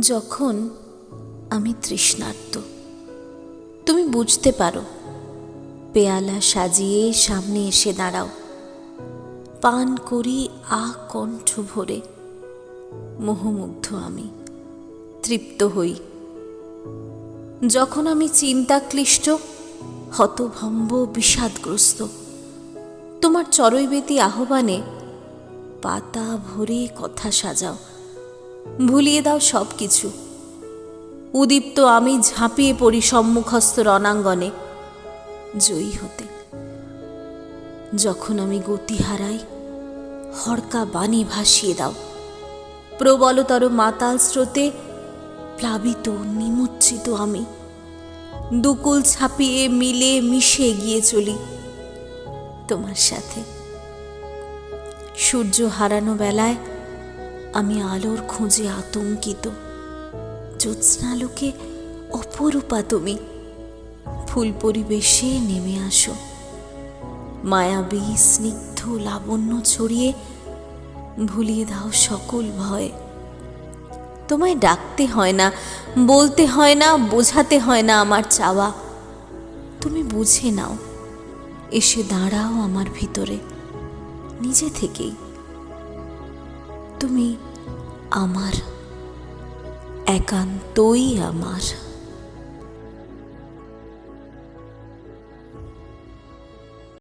যখন আমি তৃষ্ণার্ত, তুমি বুঝতে পারো, পেয়ালা সাজিয়ে সামনে এসে দাঁড়াও। পান করি আ কণ্ঠ ভরে, মোহমুগ্ধ আমি। তৃপ্ত হই। যখন আমি চিন্তাক্লিষ্ট, হতভম্ব, বিষাদগ্রস্ত, তোমার চরৈবেতি আহ্বানে পাতা ভরে কথা সাজাও, ভুলিয়ে দাও সব কিছু উদীপ্ত আমি ঝাঁপিয়ে পড়ি সম্মুখস্থ রণাঙ্গনে জয়ী হতে। যখন আমি গতি হারাই হড়কা বাণী ভাসিয়ে দাও। প্রবলতর মাতাল স্রোতে প্লাবিত, নিমজ্জিত আমি। দুকুল ছাপিয়ে মিলে মিশে গিয়ে চলি তোমার সাথে। সূর্য হারানো বেলায় আমি আলোর খোঁজে আতঙ্কিত। জ্যোৎস্নালোকে অপরূপা তুমি। ফুল পরিবেশে নেমে আসো। মায়াবী, স্নিগ্ধ, লাবণ্য ছড়িয়ে ভুলিয়ে দাও সকল ভয়। তোমায় ডাকতে হয় না, বলতে হয় না, বোঝাতে হয় না আমার চাওয়া। তুমি বুঝে নাও, এসে দাঁড়াও আমার ভিতরে, নিজে থেকেই। তুমি আমার, একান্তই আমার।